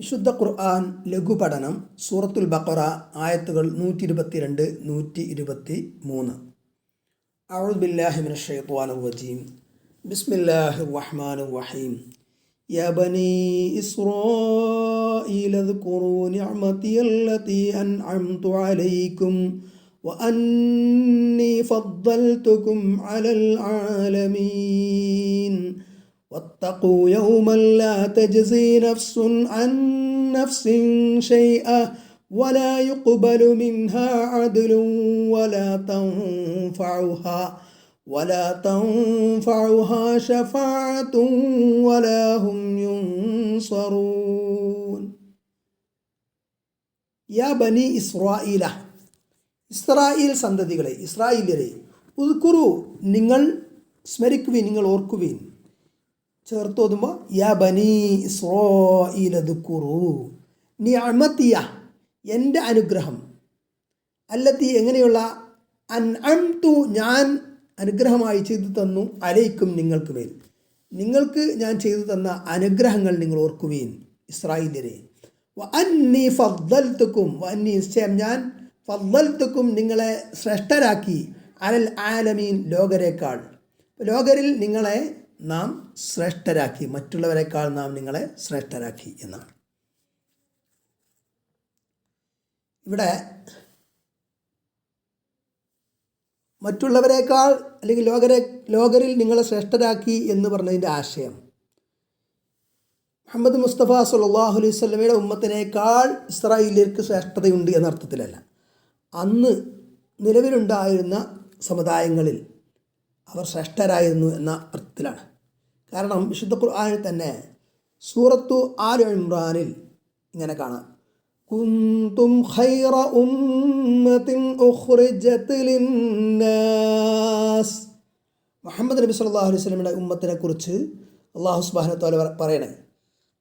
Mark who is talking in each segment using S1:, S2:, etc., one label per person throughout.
S1: വിശുദ്ധ ഖുർആൻ ലഘുപഠനം സൂറത്തുൽ ബഖറ ആയത്തുകൾ നൂറ്റി ഇരുപത്തിരണ്ട് നൂറ്റി ഇരുപത്തി മൂന്ന് أعوذ بالله من الشيطان الرجيم بسم الله الرحمن الرحيم يا بني إسرائيل اذكروا نعمتي التي أنعمت عليكم وأني فضلتكم على العالمين واتقوا يوما لا تجزي نفس عن نفس شيئا ولا يقبل منها عدل ولا تنفعها ولا تنفعها شفاعة ولا هم ينصرون യാ ബനി ഇസ്രായേല ഇസ്രായേൽ സന്തതികളെ ഇസ്രായേലിയരെ ഉദ്കുറു നിങ്ങൾ സ്മരിക്കുവിൻ നിങ്ങൾ ഓർക്കുവിൻ ചേർത്തോതുമ്പോൾ യാ ബനി എന്റെ അനുഗ്രഹം. അല്ലത്തി എങ്ങനെയുള്ള അൻ ഞാൻ അനുഗ്രഹമായി ചെയ്തു തന്നു അലയിക്കും നിങ്ങൾക്ക് മേൽ. നിങ്ങൾക്ക് ഞാൻ ചെയ്തു തന്ന അനുഗ്രഹങ്ങൾ നിങ്ങൾ ഓർക്കുവീൻ ഇസ്രായേലിനെ അന്നി ഫദ്ദൽത്തുക്കും അന്നി നിശ്ചയം ഞാൻ ഫദ്ദൽത്തുക്കും നിങ്ങളെ ശ്രേഷ്ഠരാക്കി അലൽ ആലമീൻ ലോകരേക്കാൾ. ലോകരിൽ നിങ്ങളെ നാം ശ്രേഷ്ഠരാക്കി മറ്റുള്ളവരെക്കാൾ നാം നിങ്ങളെ ശ്രേഷ്ഠരാക്കി എന്നാണ്. ഇവിടെ മറ്റുള്ളവരെക്കാൾ അല്ലെങ്കിൽ ലോകരെ ലോകരിൽ നിങ്ങളെ ശ്രേഷ്ഠരാക്കി എന്ന് പറഞ്ഞതിന്റെ ആശയം. മുഹമ്മദ് മുസ്തഫ സുല്ലാഹു അലൈഹി സ്വലമയുടെ ഉമ്മത്തിനേക്കാൾ ഇസ്രായേലിയർക്ക് ശ്രേഷ്ഠതയുണ്ട് എന്ന അർത്ഥത്തിലല്ല. അന്ന് നിലവിലുണ്ടായിരുന്ന സമുദായങ്ങളിൽ അവർ ശ്രേഷ്ഠരായിരുന്നു എന്ന അർത്ഥത്തിലാണ്. കാരണം വിശുദ്ധ ഖുർആാനിൽ തന്നെ സൂറത്തു ആൽ ഇമ്രാനിൽ ഇങ്ങനെ കാണാം. കുന്തും ഖൈറ ഉമ്മത്തിൻ മുഹമ്മദ് നബി സല്ലല്ലാഹു അലൈഹി ഉമ്മത്തിനെ കുറിച്ച് അള്ളാഹു സുബ്ഹാനഹു പറയണേ.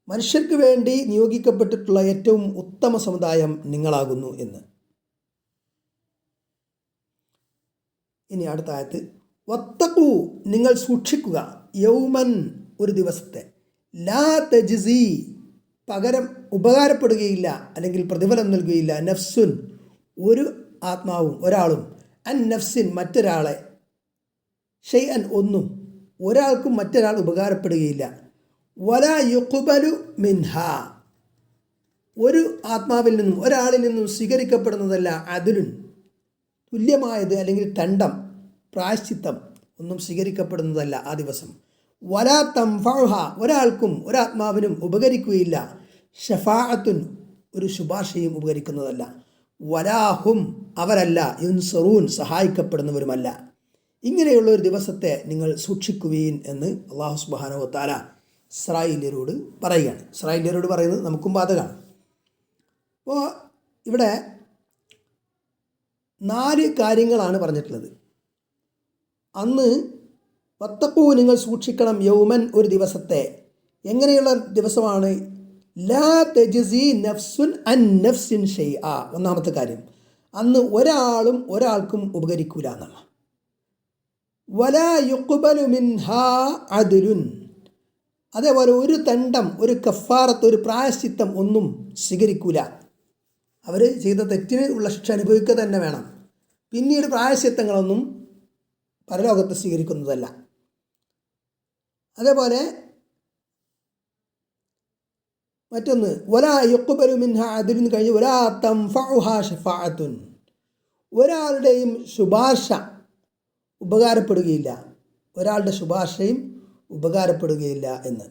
S1: മനുഷ്യർക്ക് വേണ്ടി നിയോഗിക്കപ്പെട്ടിട്ടുള്ള ഏറ്റവും ഉത്തമ സമുദായം നിങ്ങളാകുന്നു എന്ന്. ഇനി അടുത്ത ആയത്ത് നിങ്ങൾ സൂക്ഷിക്കുക. യൗമൻ ഒരു ദിവസത്തെ. ലാ തജ്സി പകരം ഉപകാരപ്പെടുകയില്ല അല്ലെങ്കിൽ പ്രതിഫലം നൽകുകയില്ല. നഫ്സുൻ ഒരു ആത്മാവും ഒരാളും. അൻ നഫ്സിൻ മറ്റൊരാളെ. ഷെയ് അൻ ഒന്നും. ഒരാൾക്കും മറ്റൊരാൾ ഉപകാരപ്പെടുകയില്ല. വല യുക്കുബലു മിൻഹ. ഒരു ആത്മാവിൽ നിന്നും ഒരാളിൽ നിന്നും സ്വീകരിക്കപ്പെടുന്നതല്ല അതിലുൻ. തുല്യമായത് അല്ലെങ്കിൽ തണ്ടം പ്രായശ്ചിത്തം. ഒന്നും സ്വീകരിക്കപ്പെടുന്നതല്ല ആ ദിവസം. വലാ തംഫഹ ഒരാൾക്കും ഒരാത്മാവിനും ഉപകരിക്കുകയില്ല. ഷഫാഅത്തുൻ ഒരു ശുപാർശയും ഉപകരിക്കുന്നതല്ല. വലാഹും അവരല്ല യുൻസറൂൻ സഹായിക്കപ്പെടുന്നവരുമല്ല. ഇങ്ങനെയുള്ള ഒരു ദിവസത്തെ നിങ്ങൾ സൂക്ഷിക്കുകയും എന്ന് അള്ളാഹു സുബാനോ താല ഇസ്രായേലിയരോട് പറയുകയാണ്. ഇസ്രായേലിയരോട് പറയുന്നത് നമുക്കും ബാധകമാണ്. അപ്പോൾ ഇവിടെ നാല് കാര്യങ്ങളാണ് പറഞ്ഞിട്ടുള്ളത്. അന്ന് വത്തപ്പൂ നിങ്ങൾ സൂക്ഷിക്കണം യൗമൻ ഒരു ദിവസത്തെ. എങ്ങനെയുള്ള ദിവസമാണ്? ലാ തെജസി നഫ്സുൻ അൻ നഫ്സിൻ ഷെയ് ആ ഒന്നാമത്തെ കാര്യം. അന്ന് ഒരാളും ഒരാൾക്കും ഉപകരിക്കൂല എന്നാണ് വലാ യുക്കുബലു മിൻഹാ അതിരുൻ അതേപോലെ ഒരു തണ്ടം ഒരു കഫാറത്ത് ഒരു പ്രായശ്ചിത്തം ഒന്നും സ്വീകരിക്കൂല. അവർ ചെയ്ത തെറ്റിന് ഉള്ള ശിക്ഷ അനുഭവിക്കുക തന്നെ വേണം. പിന്നീട് പ്രായശ്ചിത്തങ്ങളൊന്നും പരലോകത്ത് സ്വീകരിക്കുന്നതല്ല. അതേപോലെ മറ്റൊന്ന് ഒരാ യുക്കുബലു മിൻഹ അതിരുന്ന് കഴിഞ്ഞ് ഒരാ തംഫഹ ഷഫാഅത്തുൻ. ഒരാളുടെയും ശുപാർശ ഉപകാരപ്പെടുകയില്ല. ഒരാളുടെ ശുപാർശയും ഉപകാരപ്പെടുകയില്ല എന്ന്.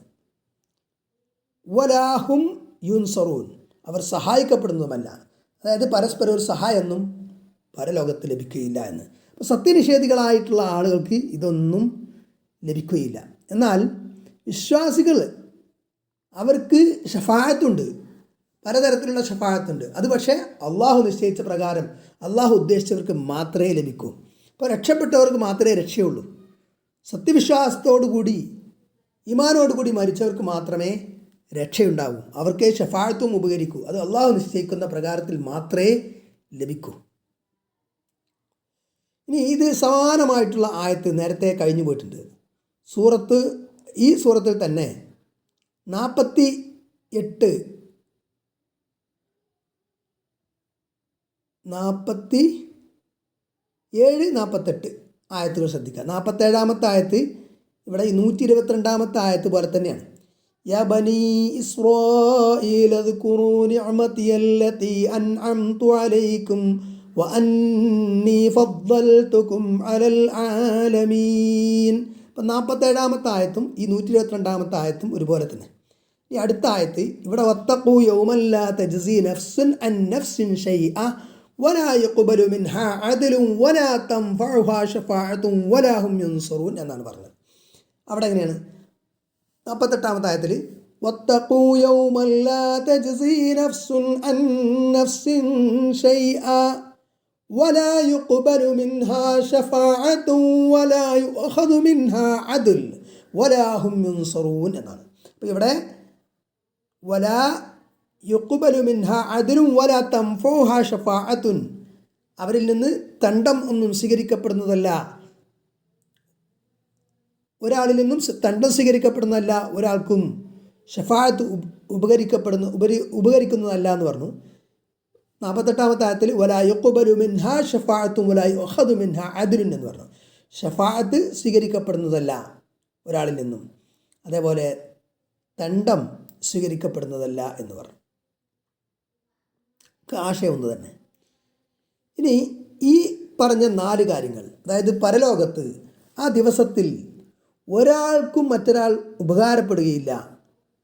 S1: വലാഹും യുൻസറൂൻ. അവർ സഹായിക്കപ്പെടുന്നതുമല്ല. അതായത് പരസ്പരം ഒരു സഹായമൊന്നും പരലോകത്ത് ലഭിക്കുകയില്ല എന്ന്. സത്യനിഷേധികളായിട്ടുള്ള ആളുകൾക്ക് ഇതൊന്നും ലഭിക്കുകയില്ല. എന്നാൽ വിശ്വാസികൾ അവർക്ക് ഷഫായത്തുണ്ട്. പലതരത്തിലുള്ള ഷഫായത്തുണ്ട്. അത് പക്ഷേ അള്ളാഹു നിശ്ചയിച്ച പ്രകാരം അള്ളാഹു ഉദ്ദേശിച്ചവർക്ക് മാത്രമേ ലഭിക്കൂ. അപ്പോൾ രക്ഷപ്പെട്ടവർക്ക് മാത്രമേ രക്ഷയുള്ളൂ. സത്യവിശ്വാസത്തോടുകൂടി ഇമാനോടുകൂടി മരിച്ചവർക്ക് മാത്രമേ രക്ഷയുണ്ടാവൂ. അവർക്ക് ഷഫാഴത്വം ഉപകരിക്കൂ. അത് അള്ളാഹു നിശ്ചയിക്കുന്ന പ്രകാരത്തിൽ മാത്രമേ ലഭിക്കൂ. ഇനി ഇത് സമാനമായിട്ടുള്ള ആയത്ത് നേരത്തെ കഴിഞ്ഞു പോയിട്ടുണ്ട്. സൂറത്ത് ഈ സൂറത്തിൽ തന്നെ നാൽപ്പത്തി എട്ട് നാൽപ്പത്തി ഏഴ് നാൽപ്പത്തെട്ട് ആയത്തുകൾ ശ്രദ്ധിക്കുക. നാൽപ്പത്തേഴാമത്തെ ആയത്ത് ഇവിടെ നൂറ്റി ഇരുപത്തിരണ്ടാമത്തെ ആയത്ത് പോലെ തന്നെയാണ്. يا بني إسرائيل اذكروا نعمتي التي أنعمت عليكم وأني فضلتكم على العالمين അപ്പം നാൽപ്പത്തേഴാമത്തെ ആയത്തും ഈ നൂറ്റി ഇരുപത്തിരണ്ടാമത്തെ ആയത്തും ഒരുപോലെ തന്നെ ഈ അടുത്ത ആയത്ത് ഇവിടെ വത്തഖു യൗമല്ല തജ്സി നഫ്സുൻ അൻ നഫ്സിൻ ഷൈഅ ولا يقبل منها عدل ولا تنفعها شفاعة ولا هم ينصرون എന്നാണ് പറഞ്ഞത് അവിടെ എങ്ങനെയാണ് നാൽപ്പത്തെട്ടാമത്തെ ആയത്തിൽ واتقوا يوما لا تجزي نفس عن نفس شيئا ولا يقبل منها شفاعة ولا يؤخذ منها عدل ولا هم ينصرون എന്നാണ് അപ്പോൾ ഇവിടെ ولا يقبل منها عدل ولا تنفعها شفاعة അവരിൽ നിന്ന് തണ്ടം ഒന്നും സ്വീകരിക്കപ്പെടുന്നതല്ല ഒരാളിൽ നിന്നും സ- തണ്ടം സ്വീകരിക്കപ്പെടുന്നതല്ല ഒരാൾക്കും ഷഫായത്ത് ഉപകരിക്കപ്പെടുന്ന ഉപരി ഉപകരിക്കുന്നതല്ല എന്ന് പറഞ്ഞു നാൽപ്പത്തെട്ടാമത്തെ ആയത്തിൽ വലായുക്കുബലു മിൻഹ ഷഫാഅത്തും വലായു ഒഹദു മിൻഹ അതിരുൻ എന്ന് പറഞ്ഞു. ഷഫാഅത്ത് സ്വീകരിക്കപ്പെടുന്നതല്ല ഒരാളിൽ നിന്നും. അതേപോലെ തണ്ടം സ്വീകരിക്കപ്പെടുന്നതല്ല എന്ന് പറഞ്ഞു. ആശയം ഒന്ന് തന്നെ. ഇനി ഈ പറഞ്ഞ നാല് കാര്യങ്ങൾ അതായത് പരലോകത്ത് ആ ദിവസത്തിൽ ഒരാൾക്കും മറ്റൊരാൾ ഉപകാരപ്പെടുകയില്ല.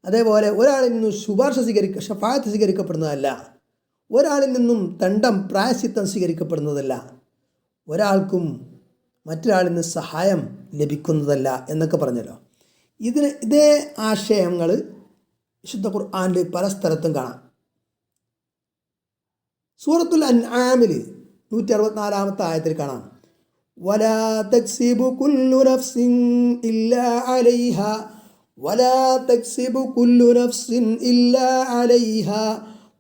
S1: അതേപോലെ ഒരാളിൽ നിന്നും ശുപാർശ സ്വീകരിക്ക ഷഫായത്ത് സ്വീകരിക്കപ്പെടുന്നതല്ല. ഒരാളിൽ നിന്നും തണ്ടം പ്രായശ്ചിത്തം സ്വീകരിക്കപ്പെടുന്നതല്ല ഒരാൾക്കും മറ്റൊരാളിൽ നിന്ന് സഹായം ലഭിക്കുന്നതല്ല എന്നൊക്കെ പറഞ്ഞല്ലോ ഇതിന് ഇതേ ആശയങ്ങൾ വിശുദ്ധ ഖുർആാനിൽ പല സ്ഥലത്തും കാണാം സൂറത്തുൽ അൻആമിൽ നൂറ്റി അറുപത്തിനാലാമത്തെ ആയത്തിൽ കാണാം ولا تكسب كل نفس إلا عليها ولا تكسب كل نفس إلا عليها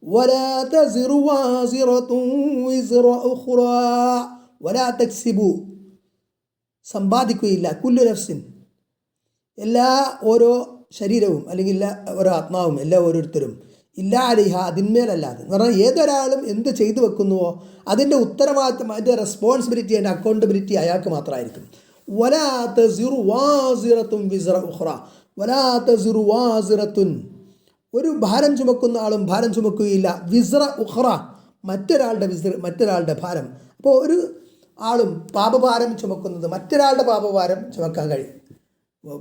S1: ولا تزر وازرة وزر أخرى ولا تكسب സമ്പാദിക്കുകയില്ല കുല്ലു നഫ്സിൻ എല്ലാ ഓരോ ശരീരവും അല്ലെങ്കിൽ എല്ലാ ഓരോ ആത്മാവും എല്ലാ ഓരോരുത്തരും ഇല്ല അലിഹ അതിന്മേലല്ലാതെ എന്ന് പറഞ്ഞാൽ ഏതൊരാളും എന്ത് ചെയ്തു വെക്കുന്നുവോ അതിൻ്റെ ഉത്തരവാദിത്തം അതിൻ്റെ റെസ്പോൺസിബിലിറ്റി അതിൻ്റെ അക്കൗണ്ടബിലിറ്റി അയാൾക്ക് മാത്രമായിരിക്കും വലാത്ത സിറു വാസിറത്തും വിസറ ഉഹ്റ വലാത്ത സിറു വാസിറത്തുൻ ഒരു ഭാരം ചുമക്കുന്ന ആളും ഭാരം ചുമക്കുകയില്ല. വിസ്ര ഉഹ്റ മറ്റൊരാളുടെ വിസ്ര മറ്റൊരാളുടെ ഭാരം. അപ്പോൾ ഒരു ആളും പാപഭാരം ചുമക്കുന്നത് മറ്റൊരാളുടെ പാപഭാരം ചുമക്കാൻ കഴിയും.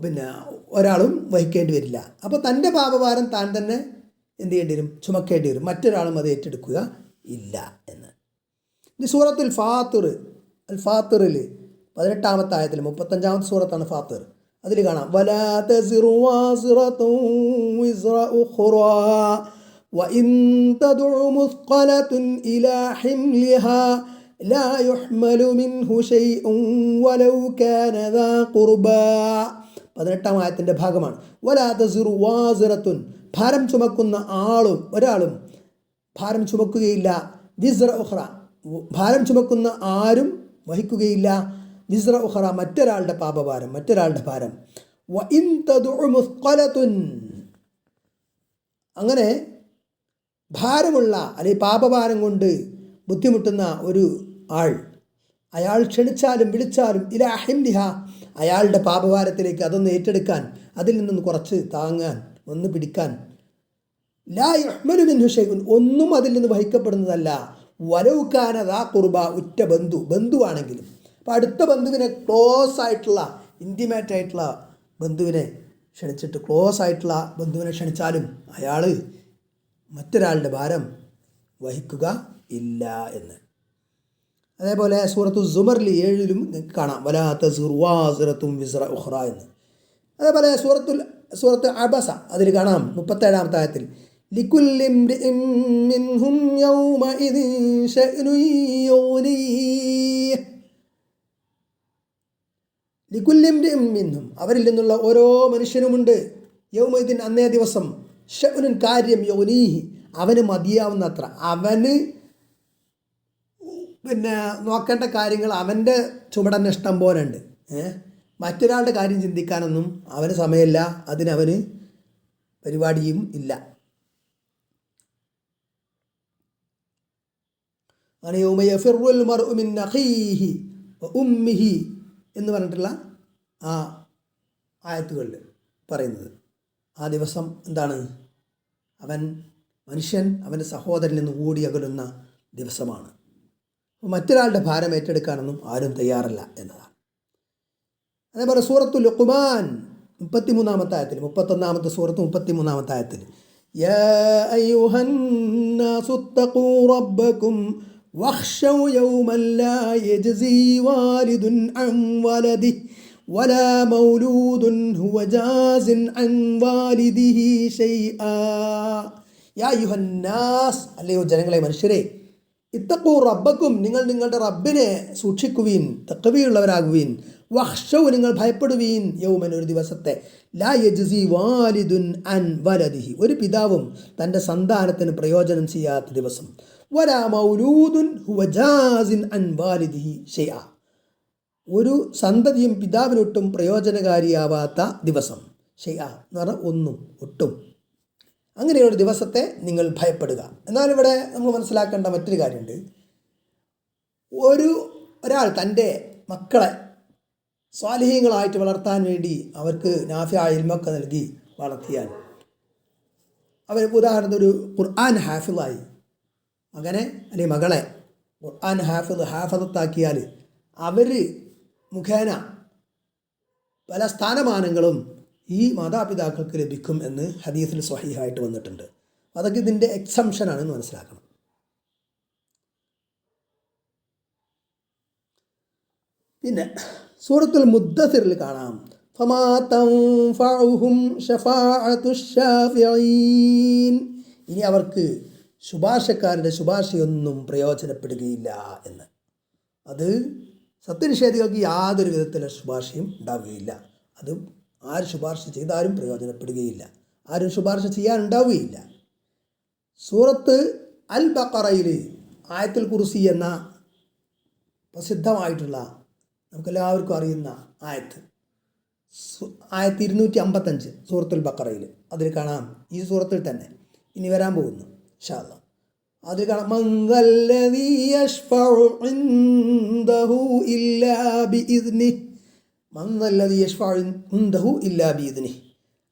S1: പിന്നെ ഒരാളും വഹിക്കേണ്ടി വരില്ല. അപ്പോൾ തന്റെ പാപഭാരം താൻ തന്നെ എന്ത് ചെയ്യേണ്ടി വരും? ചുമക്കേണ്ടി വരും. മറ്റൊരാളും അത് ഏറ്റെടുക്കുക ഇല്ല എന്ന്. ഇനി സൂറത്തുൽ ഫാത്തുർ അൽ ഫാത്തുറിൽ പതിനെട്ടാമത്തെ ആയത്തിൽ മുപ്പത്തഞ്ചാമത്തെ സൂറത്താണ് ഫാത്തിർ. അതിൽ കാണാം വലാ തസിറു വാസിറത്തും വിസ്റ ഉഖ്റാ وإن تدع مثقلة إلى حملها لا يحمل منه شيء ولو كان ذا قربى പതിനെട്ടാം ആയത്തിൻ്റെ ഭാഗമാണ് വലാതസിറു വാസിറത്തുൻ ഭാരം ചുമക്കുന്ന ആളും ഒരാളും ഭാരം ചുമക്കുകയില്ല വിസ്ര ഉഹ്റ ഭാരം ചുമക്കുന്ന ആരും വഹിക്കുകയില്ല വിസ്ര ഉഹറ മറ്റൊരാളുടെ പാപഭാരം മറ്റൊരാളുടെ ഭാരം. വ ഇൻ തദുഉ അങ്ങനെ ഭാരമുള്ള അല്ലെങ്കിൽ പാപഭാരം കൊണ്ട് ബുദ്ധിമുട്ടുന്ന ഒരു ആൾ അയാൾ ക്ഷണിച്ചാലും വിളിച്ചാലും ഇല അഹിംലിഹ അയാളുടെ പാപഭാരത്തിലേക്ക് അതൊന്ന് ഏറ്റെടുക്കാൻ അതിൽ നിന്നൊന്ന് കുറച്ച് താങ്ങാൻ ഒന്ന് പിടിക്കാൻ. ലാ ഒന്നും അതിൽ നിന്ന് വഹിക്കപ്പെടുന്നതല്ല. വലവുക്കാനതാ കുർബ ഉറ്റ ബന്ധു ബന്ധുവാണെങ്കിലും. അപ്പോൾ അടുത്ത ബന്ധുവിനെ ക്ലോസ് ആയിട്ടുള്ള ഇന്റിമേറ്റ് ആയിട്ടുള്ള ബന്ധുവിനെ ക്ഷണിച്ചിട്ട് ക്ലോസ് ആയിട്ടുള്ള ബന്ധുവിനെ ക്ഷണിച്ചാലും അയാൾ മറ്റൊരാളുടെ ഭാരം വഹിക്കുക ഇല്ല എന്ന്. അതേപോലെ സൂറത്തു സുമറിൽ ഏഴിലും നിങ്ങൾക്ക് കാണാം. വലാത്ത സുർവാസുറത്തും വിസ്ര ഉഹ്റ എന്ന്. അതേപോലെ സൂറത്തുൽ സൂറത്ത് അബസ അതിൽ കാണാം മുപ്പത്തേഴാമത്തെ ആയത്തിൽ. ലിക്കുല്ലിം ലിഗുല്ലിന്റെ നിന്നും അവരിൽ നിന്നുള്ള ഓരോ മനുഷ്യനുമുണ്ട്. യൗമൈദിൻ അന്നേ ദിവസം ഷൗനൻ കാര്യം യൗനീഹി. അവന് മതിയാവുന്നത്ര. അവന് പിന്നെ നോക്കേണ്ട കാര്യങ്ങൾ അവന്റെ ചുമടൻ ഇഷ്ടം പോലെ ഉണ്ട് മറ്റൊരാളുടെ കാര്യം ചിന്തിക്കാനൊന്നും അവന് സമയമില്ല. അതിനവന് പരിപാടിയും ഇല്ല. അങ്ങനെ യൗമയ ഫിറുൽ മർഉ മിൻ അഖീഹി വ ഉമ്മിഹി എന്ന് പറഞ്ഞിട്ടുള്ള ആ ആയത്തുകളിൽ പറയുന്നത് ആ ദിവസം എന്താണ് അവൻ മനുഷ്യൻ അവൻ്റെ സഹോദരനിൽ നിന്ന് ഓടി അകലുന്ന ദിവസമാണ് അപ്പോൾ മറ്റൊരാളുടെ ഭാരം ഏറ്റെടുക്കാനൊന്നും ആരും തയ്യാറല്ല എന്നതാണ് അതേപോലെ സൂറത്തു ലുഖ്മാൻ മുപ്പത്തിമൂന്നാമത്തെ ആയത്തിൽ മുപ്പത്തൊന്നാമത്തെ സൂറത്ത് മുപ്പത്തിമൂന്നാമത്തെ ആയത്തിൽ يا أيها الناس اتقوا ربكم واخشوا يوما لا يجزي والد عن ولده ولا مولود هو جاز عن والده شيئا യാ യുഹന്നാസ് അല്ലയോ ജനങ്ങളെ മനുഷ്യരെ ഇത്തക്കൂ റബ്ബക്കും നിങ്ങൾ നിങ്ങളുടെ റബ്ബിനെ സൂക്ഷിക്കുവീൻ തക്കവിയുള്ളവരാകുവീൻ വഹ്ഷവ് നിങ്ങൾ ഭയപ്പെടുവീൻ യൗമൻ ഒരു ദിവസത്തെ ലാ യജ്സി വാലിദുൻ അൻ വലദിഹി ഒരു പിതാവും തൻ്റെ സന്താനത്തിന് പ്രയോജനം ചെയ്യാത്ത ദിവസം വരാ ഹുവ ഒരു സന്തതിയും പിതാവിനൊട്ടും പ്രയോജനകാരിയാവാത്ത ദിവസം ഷെയ്അ എന്ന് പറഞ്ഞാൽ ഒന്നും ഒട്ടും. അങ്ങനെയൊരു ദിവസത്തെ നിങ്ങൾ ഭയപ്പെടുക. എന്നാൽ ഇവിടെ നമ്മൾ മനസ്സിലാക്കേണ്ട മറ്റൊരു കാര്യമുണ്ട്. ഒരു ഒരാൾ തന്റെ മക്കളെ സ്വാലിഹ്യങ്ങളായിട്ട് വളർത്താൻ വേണ്ടി അവർക്ക് നാഫ്യ ഇൽമൊക്കെ നൽകി വളർത്തിയാൽ അവർ ഉദാഹരണത്തിന് ഒരു ഖുർആൻ ഹാഫിളായി മകനെ അല്ലെങ്കിൽ മകളെ ഖുർആൻ ഹാഫിദ് ഹാഫത്താക്കിയാൽ അവർ മുഖേന പല സ്ഥാനമാനങ്ങളും ഈ മാതാപിതാക്കൾക്ക് ലഭിക്കും എന്ന് ഹദീസിൽ സ്വഹീഹായിട്ട് വന്നിട്ടുണ്ട്. അതൊക്കെ ഇതിന്റെ എക്സംഷനാണെന്ന് മനസ്സിലാക്കണം. പിന്നെ സൂറത്തുൽ മുദ്ദസിറിൽ കാണാം. ഇനി അവർക്ക് ശുപാർശക്കാരുടെ ശുപാർശയൊന്നും പ്രയോജനപ്പെടുകയില്ല എന്ന്. അത് സത്യനിഷേധികൾക്ക് യാതൊരു വിധത്തിലുള്ള ശുപാർശയും ഉണ്ടാവുകയില്ല. അത് ആര് ശുപാർശ ചെയ്താലും പ്രയോജനപ്പെടുകയില്ല. ആരും ശുപാർശ ചെയ്യാനുണ്ടാവുകയില്ല. സൂറത്ത് അൽ ബക്കറയിൽ ആയത്തിൽ കുറിസി എന്ന പ്രസിദ്ധമായിട്ടുള്ള നമുക്കെല്ലാവർക്കും അറിയുന്ന ആയത്ത്. ആയിരത്തി ഇരുന്നൂറ്റി അമ്പത്തഞ്ച് സൂറത്തുൽ ബക്കറയിൽ അതിൽ കാണാം ഈ സൂറത്തിൽ തന്നെ. ഇനി വരാൻ പോകുന്നു. ഷാല്ല അത് കാണാം ബീദിനി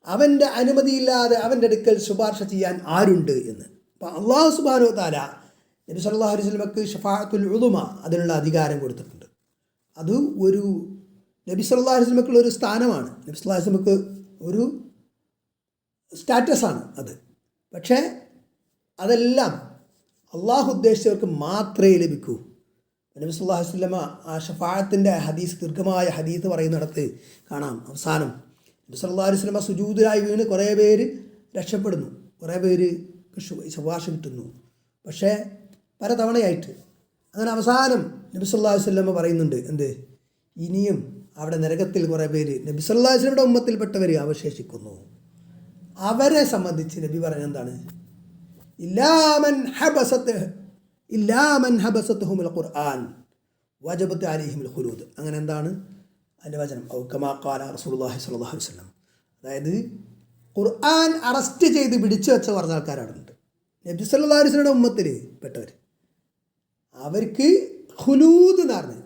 S1: അവന്റെ അനുമതിയില്ലാതെ അവന്റെ അടുക്കൽ ശുപാർശ ചെയ്യാൻ ആരുണ്ട് എന്ന്. അപ്പം അള്ളാഹു സുബാനു താല നബി സല്ലല്ലാഹു അലൈഹി ഷഫാത്തുൽ ഷഫാഅത്തുൽ ഉദുമ അതിനുള്ള അധികാരം കൊടുത്തിട്ടുണ്ട്. അത് ഒരു നബി സല്ലല്ലാഹു അലൈഹി വസല്ലമക്കുള്ള ഒരു സ്ഥാനമാണ്. നബി സല്ലല്ലാഹു അലൈഹി വസല്ലമക്ക് ഒരു സ്റ്റാറ്റസാണ് അത്. പക്ഷേ അതെല്ലാം അള്ളാഹു ഉദ്ദേശിച്ചവർക്ക് മാത്രമേ ലഭിക്കൂ. നബി സുല്ലാഹു അലൈഹി വസല്ലമ ആ ഷഫാഅത്തിന്റെ ഹദീസ് ദീർഘമായ ഹദീസ് പറയുന്നിടത്ത് കാണാം. അവസാനം നബി സല്ലാ അലൈഹി വസല്ലമ സുജൂദിലായി വീണ് കുറേ പേര് രക്ഷപ്പെടുന്നു. കുറേ പേര് ശുപാർശ കിട്ടുന്നു. പക്ഷേ പലതവണയായിട്ട്. അങ്ങനെ അവസാനം നബി സല്ലാ വസല്ലമ പറയുന്നുണ്ട് എന്ത്? ഇനിയും അവിടെ നരകത്തിൽ കുറേ പേര് നബി സല്ലാ അലൈഹി വസല്ലമയുടെ ഉമ്മത്തിൽപ്പെട്ടവർ അവശേഷിക്കുന്നു. അവരെ സംബന്ധിച്ച് നബി പറഞ്ഞ എന്താണ്? ഇല്ലാമൻ ഇല്ലാമൻ ഖുർആൻ അങ്ങനെ എന്താണ്? അതിന്റെ വചനം. അതായത് ഖുർആൻ അറസ്റ്റ് ചെയ്ത് പിടിച്ചു വെച്ച പറഞ്ഞ ആൾക്കാരാണുണ്ട് നബി സല്ലാ അലൈഹി വസല്ലമയുടെ ഉമ്മത്തിൽ പെട്ടവർ അവർക്ക് ഖുലൂദ് എന്ന് പറഞ്ഞു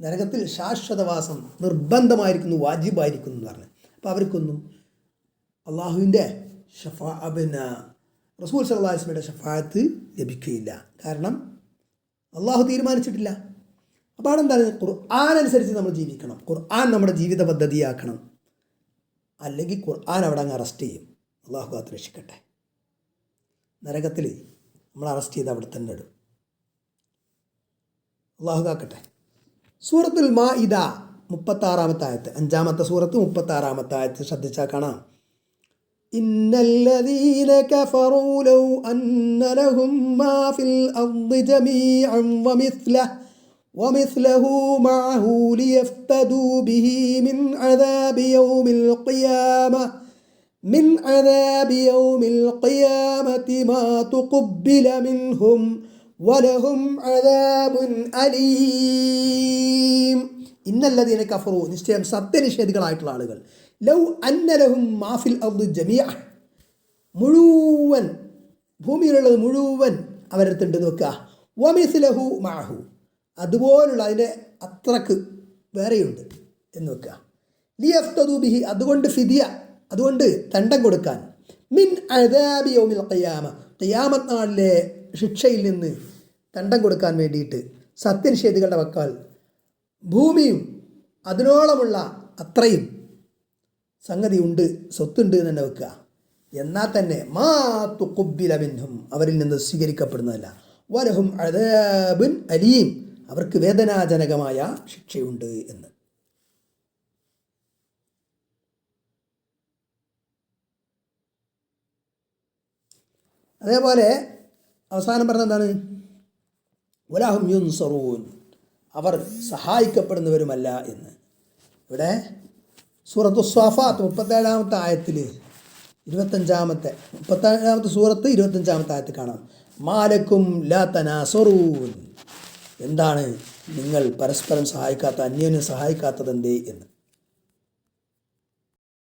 S1: നരകത്തിൽ ശാശ്വതവാസം നിർബന്ധമായിരിക്കുന്നു വാജിബായിരിക്കുന്നു എന്ന് പറഞ്ഞു. അപ്പോൾ അവർക്കൊന്നും അള്ളാഹുവിന്റെ ഷഫാ പിന്നെ റസൂൽ സല്ലാസ്മയുടെ ഷഫായത്ത് ലഭിക്കുകയില്ല. കാരണം അള്ളാഹു തീരുമാനിച്ചിട്ടില്ല. അപ്പോൾ അവിടെ എന്താണ് ഖുർആൻ അനുസരിച്ച് നമ്മൾ ജീവിക്കണം. ഖുർആൻ നമ്മുടെ ജീവിത പദ്ധതിയാക്കണം. അല്ലെങ്കിൽ ഖുർആൻ അവിടെ അങ്ങ് അറസ്റ്റ് ചെയ്യും. അള്ളാഹു കാത്ത് രക്ഷിക്കട്ടെ. നരകത്തിൽ നമ്മൾ അറസ്റ്റ് ചെയ്ത് അവിടെ തന്നെ ഇടും. അള്ളാഹു കാക്കട്ടെ. സൂറത്തുൽ മാ ഇദ മുപ്പത്താറാമത്തെ ആയത്ത്. അഞ്ചാമത്തെ സൂറത്ത് മുപ്പത്താറാമത്തെ ആയത്ത് ശ്രദ്ധിച്ചാൽ കാണാം. ان الذين كفروا لو ان لهم ما في الارض جميعا ومثله ومثله معه ليفتدوا به من عذاب يوم القيامه من عذاب يوم القيامه ما تقبل منهم ولهم عذاب اليم ان الذين كفروا نشتهم سبتين ആളുകൾ ലൗ അന്നലഹും മാഫിൽ അബ്ദു ജമിയ മുഴുവൻ ഭൂമിയിലുള്ളത് മുഴുവൻ അവരടുത്തുണ്ട് നോക്കുക വമിസ്ലഹു മാഹു അതുപോലുള്ള അതിന്റെ അത്രയ്ക്ക് വേറെയുണ്ട് എന്ന് വെക്കുക. ലിയഫ്തദു ബിഹി അതുകൊണ്ട് ഫിദിയ അതുകൊണ്ട് തണ്ടം കൊടുക്കാൻ. മിൻ അദാബി യൗമിൽ ഖിയാമ. ഖിയാമത്ത് നാളിലെ ശിക്ഷയിൽ നിന്ന് തണ്ടം കൊടുക്കാൻ വേണ്ടിയിട്ട് സത്യനിഷേധികളുടെ വക്കാൽ ഭൂമിയും അതിനോളമുള്ള അത്രയും സംഗതി ഉണ്ട് സ്വത്തുണ്ട് എന്ന് തന്നെ വെക്കുക. എന്നാൽ തന്നെ മാ തുക്കുബില മിൻഹും അവരിൽ നിന്ന് സ്വീകരിക്കപ്പെടുന്നതല്ല. വലഹും അദാബുൻ അലീം അവർക്ക് വേദനാജനകമായ ശിക്ഷയുണ്ട് എന്ന്. അതേപോലെ അവസാനം പറഞ്ഞ എന്താണ്? വലാഹും യുൻസറൂൻ അവർ സഹായിക്കപ്പെടുന്നവരുമല്ല എന്ന്. ഇവിടെ സൂറത്തു സ്വാഫാത്ത് മുപ്പത്തേഴാമത്തെ ആയത്തിൽ ഇരുപത്തഞ്ചാമത്തെ മുപ്പത്തേഴാമത്തെ സൂറത്ത് ഇരുപത്തഞ്ചാമത്തെ ആയത്തിൽ കാണാം. മാലക്കും ലാ തനാസറൂൻ. എന്താണ് നിങ്ങൾ പരസ്പരം സഹായിക്കാത്ത അന്യോന്യം സഹായിക്കാത്തതെന്തേ എന്ന്.